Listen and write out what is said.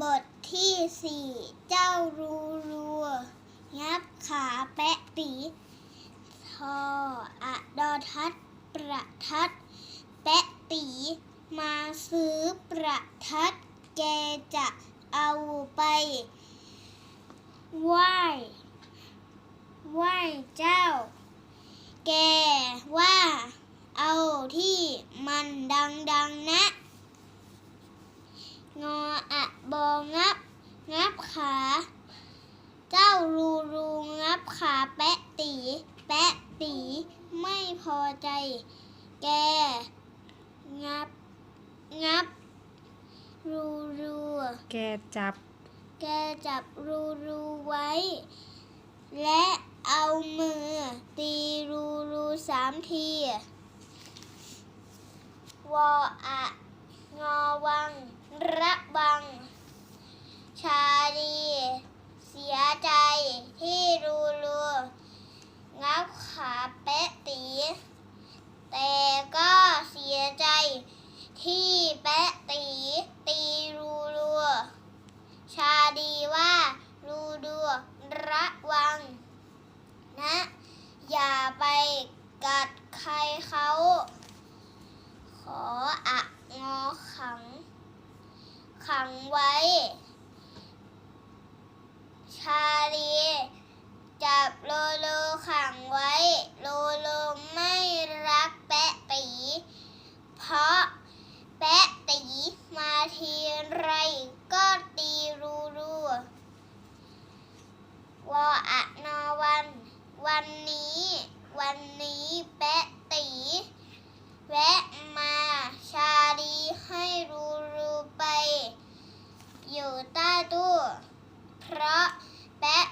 บทที่สี่เจ้ารูรูงับขาแปะปีทออะดอทัดประทัด แปะปีมาซื้อประทัด แกจะเอาไปไหว้ไหว้เจ้า แกว่าเอาที่มันดังๆนะ งอ บองับ งับขา เจ้ารูรูงับขาแปะตี แปะตีไม่พอใจ แก งับ งับ รูรูแกจับ แกจับรูรูไว้ และเอามือ ตีรูรูสามที วออะงอวัง ระบัง ชาดีเสียใจที่รูรูงับขาเป๊ะตี แต่ก็เสียใจที่แปะตี ตีรูรู ชาดีว่ารูดู ระวัง นะ อย่าไปกัดใครเขา ขออะงอขัง ขังไว้ ชาลีจับโลโลขังไว้ โลโลไม่รักแปะตี เพราะแปะตีมาทีไร วันนี้ วันนี้แปะตีแวะมาชาดีให้รูรูไป อยู่ใต้ตู้ เพราะแปะ